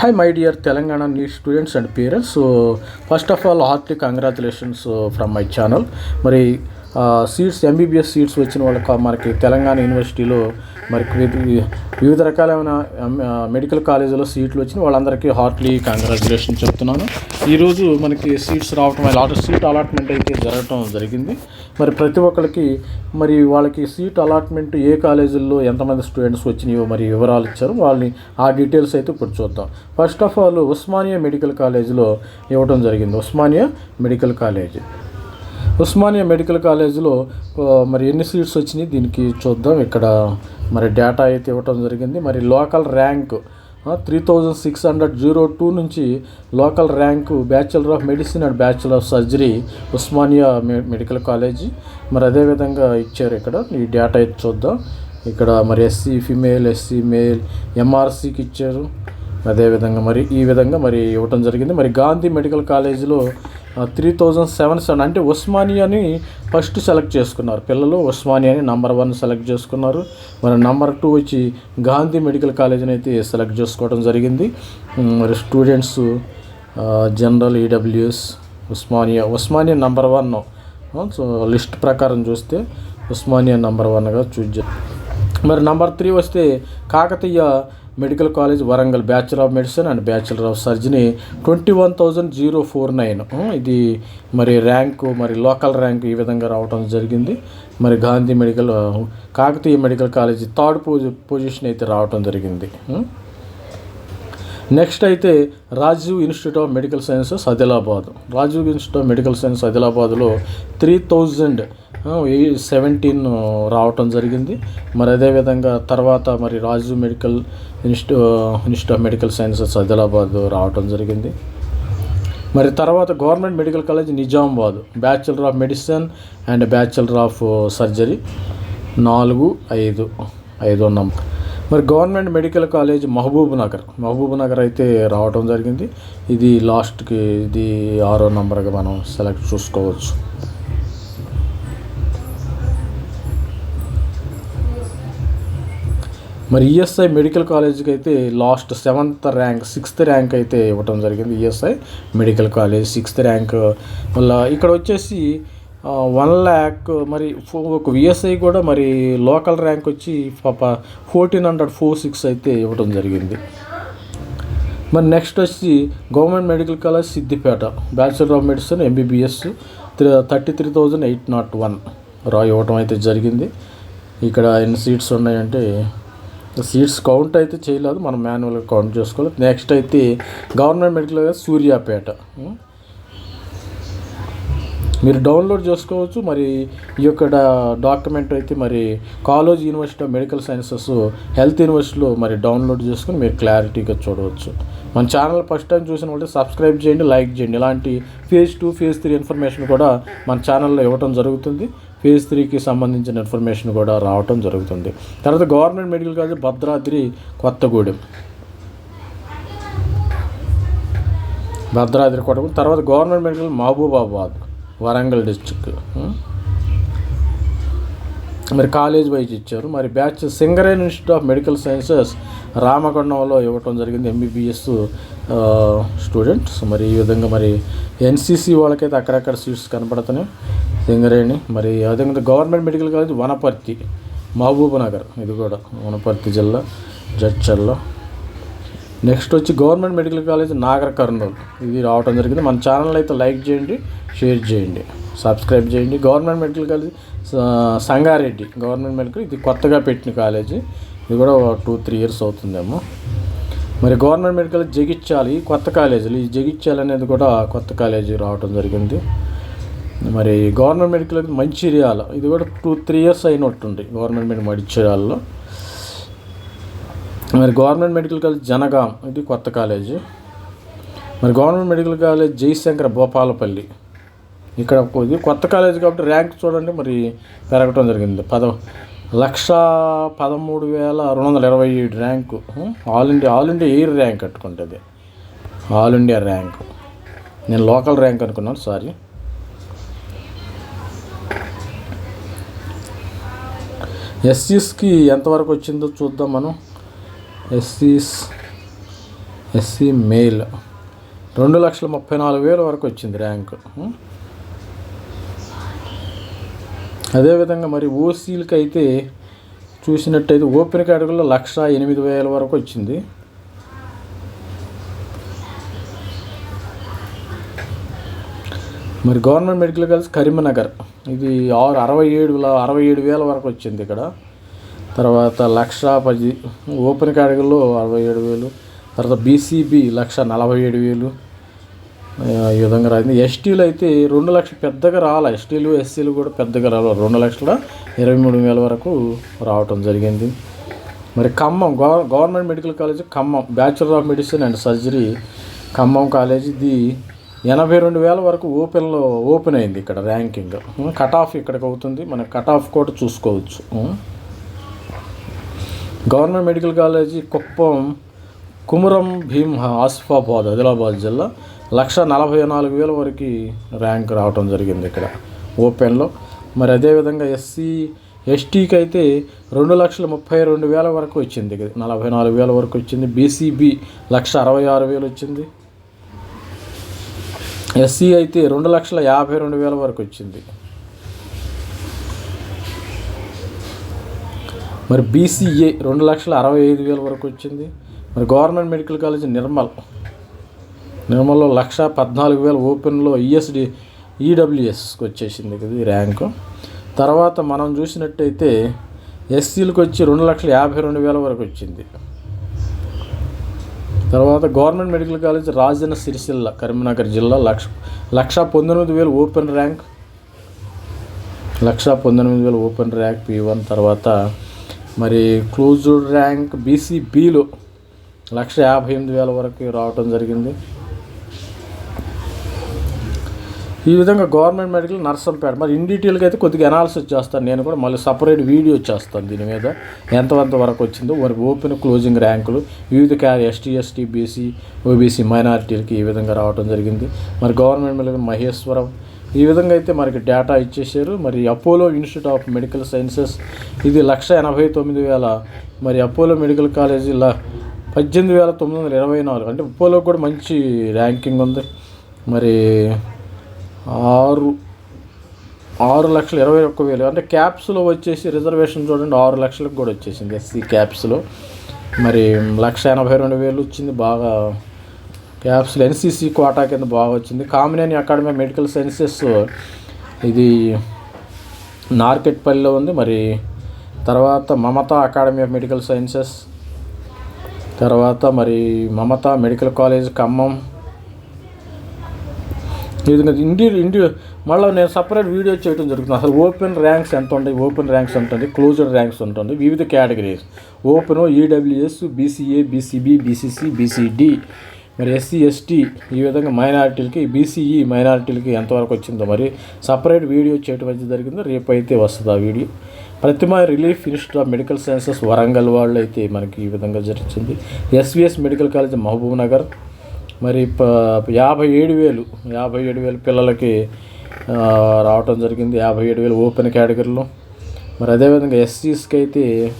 High my dear Telangana నీ students and parents so first of all heartly congratulations from my channel మరి seats MBBS seats వచ్చిన వాళ్ళకి మనకి తెలంగాణ యూనివర్సిటీలో మరి వివిధ రకాలైన మెడికల్ కాలేజీలో సీట్లు వచ్చిన వాళ్ళందరికీ హార్ట్లీ కంగ్రాచులేషన్ చెప్తున్నాను. ఈరోజు మనకి సీట్స్ రావటం అలాట్ సీట్ అలాట్మెంట్ అయితే జరగటం జరిగింది. మరి ప్రతి ఒక్కరికి మరి వాళ్ళకి సీట్ అలాట్మెంట్ ఏ కాలేజీల్లో ఎంతమంది స్టూడెంట్స్ వచ్చినాయో మరి వివరాలు ఇచ్చారు. వాళ్ళని ఆ డీటెయిల్స్ అయితే ఇప్పుడు చూద్దాం. First of all Osmania medical కాలేజీలో ఇవ్వడం జరిగింది. Osmania medical college. Osmania medical కాలేజీలో మరి ఎన్ని సీట్స్ వచ్చినాయి దీనికి చూద్దాం. ఇక్కడ మరి డేటా అయితే ఇవ్వటం జరిగింది. మరి local rank three thousand six hundred zero two నుంచి local rank bachelor of medicine and bachelor of surgery Osmania మె మెడికల్ కాలేజీ. మరి అదేవిధంగా ఇచ్చారు ఇక్కడ. ఈ డేటా అయితే చూద్దాం. ఇక్కడ మరి ఎస్సీ ఫిమేల్ ఎస్సీ మేల్ ఎంఆర్సీకి ఇచ్చారు. అదేవిధంగా మరి ఈ విధంగా మరి ఇవ్వటం జరిగింది. మరి గాంధీ మెడికల్ కాలేజీలో త్రీ థౌజండ్ సెవెన్ సెవెన్ అంటే ఉస్మానియాని ఫస్ట్ సెలెక్ట్ చేసుకున్నారు. పిల్లలు ఉస్మానియాని నంబర్ వన్ సెలెక్ట్ చేసుకున్నారు. మరి నంబర్ టూ వచ్చి గాంధీ మెడికల్ కాలేజీని అయితే సెలెక్ట్ చేసుకోవడం జరిగింది. మరి students general EWS Osmania Osmania number one. So list ప్రకారం చూస్తే ఉస్మానియా నంబర్ వన్గా చూజ్ మరి నంబర్ త్రీ వస్తే Kakatiya medical college Warangal bachelor of medicine and bachelor of surgery twenty one thousand zero four nine. ఇది మరి ర్యాంకు మరి local rank ఈ విధంగా రావడం జరిగింది. మరి Gandhi medical Kakatiya medical college third పొజి position అయితే రావడం జరిగింది. నెక్స్ట్ అయితే Rajiv institute of medical sciences Adilabad. Rajiv institute of medical science ఆదిలాబాద్లో త్రీ థౌజండ్ సెవెంటీన్ రావటం జరిగింది. మరి అదేవిధంగా తర్వాత మరి Raju medical ఇన్స్టి institute of medical sciences Adilabad రావటం జరిగింది. మరి తర్వాత government medical college Nizamabad bachelor of medicine and bachelor of surgery. నాలుగు ఐదు ఐదో నంబర్ మరి government medical college Mahabub Nagar Mahabub Nagar అయితే రావడం జరిగింది. ఇది లాస్ట్కి ఇది ఆరో నంబర్గా మనం సెలెక్ట్ చూసుకోవచ్చు. మరి ఈఎస్ఐ మెడికల్ కాలేజ్కి అయితే last seventh rank sixth rank అయితే ఇవ్వటం జరిగింది ESI medical college sixth rank. మళ్ళీ ఇక్కడ వచ్చేసి వన్ ల్యాక్ మరి ఫో- ఒక విఎస్ఐ కూడా మరి లోకల్ ర్యాంక్ వచ్చి పాప ఫోర్టీన్ హండ్రెడ్ ఫోర్ సిక్స్ అయితే ఇవ్వటం జరిగింది. మరి నెక్స్ట్ వచ్చి government medical college Siddipet bachelor of medicine MBBS thirty three thousand eight not one రా ఇవ్వటం అయితే జరిగింది. ఇక్కడ ఎన్ని సీట్స్ ఉన్నాయంటే సీట్స్ కౌంట్ అయితే చేయలేదు. మనం మాన్యువల్గా కౌంట్ చేసుకోవాలి. నెక్స్ట్ అయితే గవర్నమెంట్ మెడికల్ సూర్యాపేట. Hmm? మీరు డౌన్లోడ్ చేసుకోవచ్చు. మరి ఈ యొక్క డాక్యుమెంట్ అయితే మరి college university of medical sciences health యూనివర్సిటీలో మరి డౌన్లోడ్ చేసుకుని మీరు క్లారిటీగా చూడవచ్చు. మన ఛానల్ ఫస్ట్ టైం చూసిన వాళ్ళే సబ్స్క్రైబ్ చేయండి లైక్ చేయండి. ఇలాంటి phase two phase three information కూడా మన ఛానల్లో ఇవ్వటం జరుగుతుంది. ఫేజ్ త్రీకి సంబంధించిన ఇన్ఫర్మేషన్ కూడా రావటం జరుగుతుంది. తర్వాత government medical college Bhadradri Kothagudem. Bhadradri Kothagudem తర్వాత government medical Mahabubabad Warangal district మరి కాలేజ్ వైజ్ ఇచ్చారు. మరి batch Singareni institute of medical sciences రామగుండంలో ఇవ్వటం జరిగింది ఎంబీబీఎస్ స్టూడెంట్స్. మరి ఈ విధంగా మరి ఎన్సీసీ వాళ్ళకైతే అక్కడక్కడ సీట్స్ కనపడుతున్నాయి. సింగరేణి మరి అదేవిధంగా government medical college Wanaparthy Mahabub Nagar. ఇది కూడా వనపర్తి జిల్లా జడ్చల్లో నెక్స్ట్ వచ్చి government medical college Nagar Kurnool ఇది రావడం జరిగింది. మన ఛానల్ అయితే లైక్ చేయండి షేర్ చేయండి సబ్స్క్రైబ్ చేయండి. Government medical college Sangareddy government medical ఇది కొత్తగా పెట్టిన కాలేజీ. ఇది కూడా టూ త్రీ ఇయర్స్ అవుతుందేమో. మరి గవర్నమెంట్ మెడికల్ జగిత్యాల ఈ కొత్త కాలేజీలు ఈ జగిత్యాల అనేది కూడా కొత్త కాలేజీ రావడం జరిగింది. మరి గవర్నమెంట్ మెడికల్ మంచిర్యాల ఇది కూడా టూ త్రీ ఇయర్స్ అయినట్టుంది గవర్నమెంట్ మెడికల్ మంచిర్యాలలో. మరి గవర్నమెంట్ మెడికల్ కాలేజ్ జనగాం ఇది కొత్త కాలేజీ. మరి government medical college Jayashankar Bhupalpally. ఇక్కడ ఇది కొత్త కాలేజ్ కాబట్టి ర్యాంక్ చూడండి మరి పెరగటం జరిగింది. పద లక్ష పదమూడు వేల రెండు వందల ఇరవై ఏడు rank. All India all India air rank కట్టుకుంటుంది. All India rank. నేను లోకల్ ర్యాంక్ అనుకున్నాను సారీ. ఎస్సీస్కి ఎంతవరకు వచ్చిందో చూద్దాం మనం. ఎస్సీస్ ఎస్సీ మేల్. రెండు లక్షల ముప్పై నాలుగు వేల వరకు వచ్చింది ర్యాంకు. అదేవిధంగా మరి ఓసీలకి అయితే చూసినట్టయితే ఓపెన్ కేటగిరీలో లక్ష ఎనిమిది వేల వరకు వచ్చింది. మరి గవర్నమెంట్ మెడికల్ కాలేజ్ కరీంనగర్. ఇది ఆరు అరవై ఏడు అరవై ఏడు వేల వరకు వచ్చింది ఇక్కడ. తర్వాత లక్ష పది ఓపెన్ కేటగిరీలో అరవై ఏడు వేలు తర్వాత బీసీబీ లక్ష నలభై ఏడు వేలు. ఈ విధంగా రాయింది ఎస్టీలు అయితే రెండు లక్షలు పెద్దగా రావాలి ఎస్టీలు ఎస్సీలు కూడా పెద్దగా రావాలి రెండు లక్షల ఇరవై మూడు వేల వరకు రావటం జరిగింది. మరి ఖమ్మం గవర్ government medical college Khammam bachelor of medicine and surgery Khammam college ఇది ఎనభై రెండు వేల వరకు ఓపెన్లో ఓపెన్ అయింది ఇక్కడ ర్యాంకింగ్. కట్ ఆఫ్ ఇక్కడికి అవుతుంది. మన కట్ ఆఫ్ కూడా చూసుకోవచ్చు. Government medical college Kuppam Kumuram Bheem Asifabad Adilabad జిల్లా లక్ష నలభై నాలుగు వేల వరకు ర్యాంక్ రావటం జరిగింది ఇక్కడ ఓపెన్లో. మరి అదేవిధంగా ఎస్సీ ఎస్టీకి అయితే రెండు లక్షల ముప్పై రెండు వేల వరకు వచ్చింది నలభై నాలుగు వేల వరకు వచ్చింది. బీసీబీ లక్ష అరవై ఆరు వేలు వచ్చింది. ఎస్సీ అయితే రెండు లక్షల యాభై రెండు వేల వరకు వచ్చింది. మరి బీసీఏ రెండు లక్షల అరవై ఐదు వేల వరకు వచ్చింది. మరి గవర్నమెంట్ మెడికల్ కాలేజ్ నిర్మల్. నిర్మల్లో లక్ష పద్నాలుగు వేల ఓపెన్లో ఈఎస్డి ఈడబ్ల్యూఎస్కి వచ్చేసింది ఇది ర్యాంకు. తర్వాత మనం చూసినట్టయితే ఎస్సీలకు వచ్చి రెండు లక్షల యాభై రెండు వేల వరకు వచ్చింది. తర్వాత government medical college Rajanna Sircilla Karimnagar జిల్లా లక్ష లక్ష పంతొమ్మిది వేలు ఓపెన్ ర్యాంక్. లక్ష పంతొమ్మిది వేలు ఓపెన్ ర్యాంక్ పీ వన్ తర్వాత మరి క్లోజ్డ్ ర్యాంక్ బీసీబీలో లక్ష యాభై ఎనిమిది వేల వరకు రావటం జరిగింది. ఈ విధంగా గవర్నమెంట్ మెడికల్ నర్సంపేట మరి ఇన్ డీటెయిల్గా అయితే కొద్దిగా అనాలిసిస్ చేస్తాను. నేను కూడా మళ్ళీ సపరేట్ వీడియో చేస్తాను దీని మీద. ఎంతవంత వరకు వచ్చిందో మరి ఓపెన్ క్లోజింగ్ ర్యాంకులు వివిధ క్యారీ ఎస్టీ ఎస్టీ బీసీ ఓబీసీ మైనారిటీలకి ఈ విధంగా రావడం జరిగింది. మరి గవర్నమెంట్ మెడికల్ మహేశ్వరం ఈ విధంగా అయితే మనకి డేటా ఇచ్చేసారు మరి Apollo institute of medical sciences ఇది లక్ష ఎనభై తొమ్మిది వేల మరి అపోలో మెడికల్ కాలేజీ ల పద్దెనిమిది వేల తొమ్మిది వందల ఇరవై నాలుగు. అంటే అపోలో కూడా మంచి ర్యాంకింగ్ ఉంది. మరి ఆరు ఆరు లక్షల ఇరవై ఒక్క వేలు. అంటే క్యాప్స్లో వచ్చేసి రిజర్వేషన్ చూడండి ఆరు లక్షలకు కూడా వచ్చేసింది ఎస్సీ క్యాప్స్లో మరి లక్ష ఎనభై రెండు వేలు వచ్చింది. బాగా క్యాప్స్లో ఎన్సీసీ కోటా కింద బాగా వచ్చింది. కామినేని అకాడమీ మెడికల్ సైన్సెస్ ఇది నార్కెట్పల్లిలో ఉంది. మరి తర్వాత Mamata academy of medical sciences తర్వాత మరి మమతా మెడికల్ కాలేజ్ ఖమ్మం. ఈ విధంగా ఇండి ఇండి మళ్ళీ నేను సపరేట్ వీడియో చేయడం జరుగుతుంది. అసలు ఓపెన్ ర్యాంక్స్ ఎంత ఉంటాయి? ఓపెన్ ర్యాంక్స్ ఉంటుంది క్లోజ్డ్ ర్యాంక్స్ ఉంటుంది వివిధ categories. Open EWS BCA BCB BCC BCD. మరి ఎస్సీ ఎస్టీ ఈ విధంగా మైనారిటీలకి బీసీఈ మైనారిటీలకి ఎంతవరకు వచ్చిందో మరి సపరేట్ వీడియో చేయటం అయితే జరిగిందో రేపు అయితే వస్తుంది ఆ video. Prathima relief institute of medical sciences Warangal వాళ్ళు అయితే మనకి ఈ విధంగా జరిగింది. SVS medical college Mahabub Nagar. మరి ప- యాభై ఏడు వేలు యాభై ఏడు వేలు పిల్లలకి రావటం జరిగింది. యాభై ఏడు వేలు ఓపెన్ కేటగిరీలో. మరి అదేవిధంగా ఎస్సీస్కి అయితే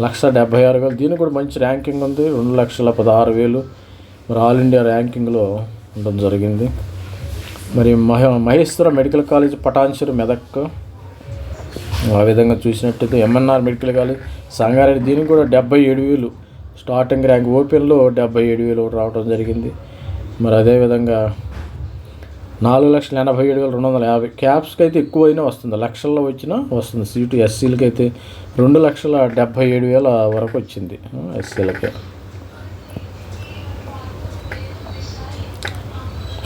లక్ష డెబ్బై ఆరు వేలు. దీనికి కూడా మంచి ర్యాంకింగ్ ఉంది. రెండు లక్షల పదహారు వేలు. మరి ఆల్ ఇండియా ర్యాంకింగ్లో ఉండడం జరిగింది. మరి మహ మహేశ్వర మెడికల్ కాలేజ్ పటాన్చెరు మెదక్. ఆ విధంగా చూసినట్టయితే ఎంఎన్ఆర్ మెడికల్ కాలేజ్. సంగారెడ్డి దీనికి కూడా డెబ్బై ఏడు వేలు. స్టార్టింగ్ ర్యాంక్ ఓపెన్లో డెబ్బై ఏడు వేలు రావడం జరిగింది. మరి అదేవిధంగా నాలుగు లక్షల ఎనభై ఏడు వేల రెండు వందల యాభై క్యాప్స్కి అయితే ఎక్కువైనా వస్తుంది. లక్షల్లో వచ్చినా వస్తుంది. సీటు ఎస్సీలకి అయితే రెండు లక్షల డెబ్బై ఏడు వేల వరకు వచ్చింది. ఎస్సీలకి.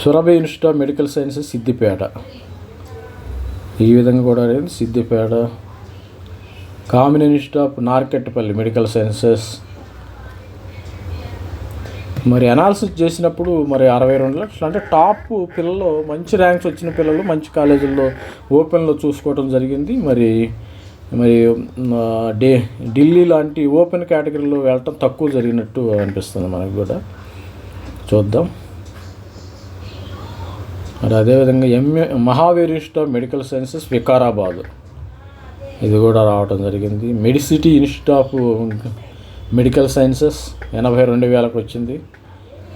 Surabhi institute of medical sciences Siddipet. ఈ విధంగా కూడా లేదు Siddipet. Come in institute of Narketpally medical sciences. మరి అనాలిసిస్ చేసినప్పుడు మరి అరవై రెండు లక్షలు. అంటే టాప్ పిల్లలు మంచి ర్యాంక్స్ వచ్చిన పిల్లలు మంచి కాలేజీల్లో ఓపెన్లో చూసుకోవడం జరిగింది. మరి మరి డే ఢిల్లీ లాంటి ఓపెన్ కేటగిరీలో వెళ్ళటం తక్కువ జరిగినట్టు అనిపిస్తుంది మనకు కూడా. చూద్దాం. మరి అదేవిధంగా MA Mahavir of medical sciences Vikarabad. ఇది కూడా రావడం జరిగింది. Medicity institute of medical sciences ఎనభై రెండు వేలకు వచ్చింది.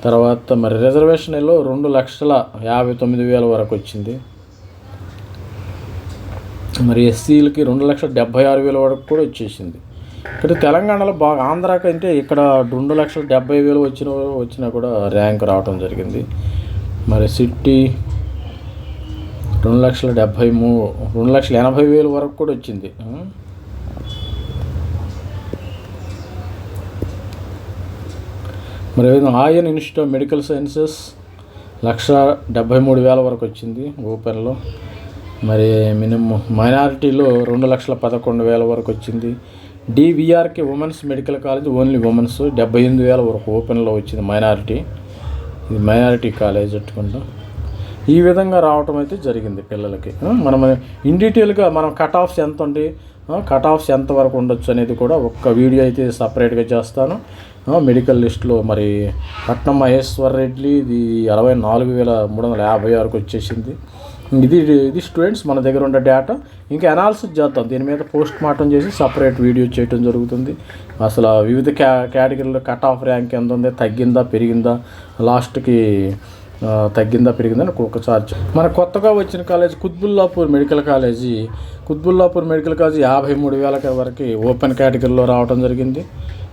తర్వాత మరి రిజర్వేషన్లో రెండు లక్షల యాభై తొమ్మిది వేల వరకు వచ్చింది. మరి ఎస్సీలకి రెండు లక్షల డెబ్బై ఆరు వేల వరకు కూడా వచ్చేసింది. ఇక్కడ తెలంగాణలో బాగా ఆంధ్ర కంటే ఇక్కడ రెండు లక్షల డెబ్బై వేలు వచ్చిన వచ్చినా కూడా ర్యాంక్ రావడం జరిగింది. మరి సిటీ రెండు లక్షల డెబ్బై మూ రెండు లక్షల ఎనభై వేలు వరకు కూడా వచ్చింది. మరి Ayaan institute of medical sciences lakh డెబ్భై మూడు వేల వరకు వచ్చింది ఓపెన్లో. మరి మినిమం మైనారిటీలో రెండు లక్షల పదకొండు వేల వరకు వచ్చింది. డివిఆర్కి women's medical college only women's డెబ్బై ఎనిమిది వేల వరకు ఓపెన్లో వచ్చింది మైనారిటీ. ఇది మైనారిటీ కాలేజ్ పెట్టుకుంటాం ఈ విధంగా రావటం అయితే జరిగింది పిల్లలకి. మనం ఇన్ డీటెయిల్గా మనం కట్ ఆఫ్స్ ఎంత ఉంది కట్ ఆఫ్స్ ఎంతవరకు ఉండొచ్చు అనేది కూడా ఒక్క వీడియో అయితే సపరేట్గా చేస్తాను. మెడికల్ లిస్టులో మరి పట్నం మహేశ్వర్ రెడ్డి ఇది అరవై నాలుగు వేల మూడు వందల యాభై వరకు వచ్చేసింది. ఇది ఇది స్టూడెంట్స్ మన దగ్గర ఉన్న డేటా ఇంకా అనాలిసిస్ చేద్దాం. దీని మీద పోస్ట్ మార్టం చేసి సపరేట్ వీడియో చేయడం జరుగుతుంది. అసలు వివిధ క్యా కేటగిరీలో కట్ ఆఫ్ ర్యాంక్ ఎంత ఉంది తగ్గిందా పెరిగిందా లాస్ట్కి తగ్గిందా పెరిగిందని ఒక్కొక్కసారి చెప్ మన కొత్తగా వచ్చిన college Quthbullapur medical college. Quthbullapur medical college యాభై మూడు వేల వరకు ఓపెన్ కేటగిరీలో రావడం జరిగింది.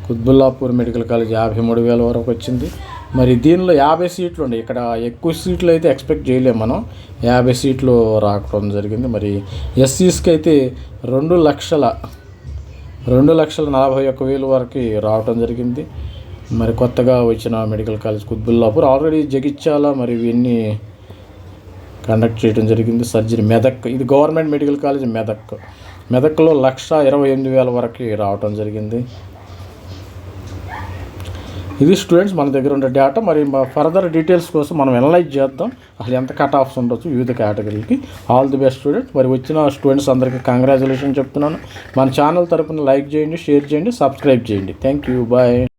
కుత్బుల్లాపూర్ మెడికల్ కాలేజ్ యాభై మూడు వేల వరకు వచ్చింది. మరి దీనిలో యాభై సీట్లు ఉండే. ఇక్కడ ఎక్కువ సీట్లు అయితే ఎక్స్పెక్ట్ చేయలేము మనం. యాభై సీట్లు రావడం జరిగింది. మరి ఎస్సీస్కి అయితే రెండు లక్షల రెండు లక్షల నలభై ఒక్క వేలు వరకు రావటం జరిగింది. మరి కొత్తగా వచ్చిన medical college Quthbullapur already Jagtial మరి ఇవన్నీ కండక్ట్ చేయడం జరిగింది. సర్జరీ మెదక్ ఇది గవర్నమెంట్ మెడికల్ కాలేజ్ మెదక్. మెదక్లో లక్ష ఇరవై ఎనిమిది వేల వరకు రావటం జరిగింది. ఇది స్టూడెంట్స్ మన దగ్గర ఉండే డేటా మరి ఫర్దర్ డీటెయిల్స్ కోసం మనం అనలైజ్ చేద్దాం. అసలు ఎంత కట్ ఆఫ్స్ ఉండొచ్చు వివిధ కేటగిరీలకి ఆల్ ది బెస్ట్ స్టూడెంట్ మరి వచ్చిన స్టూడెంట్స్ అందరికీ కంగ్రాచులేషన్ చెప్తున్నాను. మన ఛానల్ తరపున లైక్ చేయండి షేర్ చేయండి సబ్స్క్రైబ్ చేయండి. Thank you bye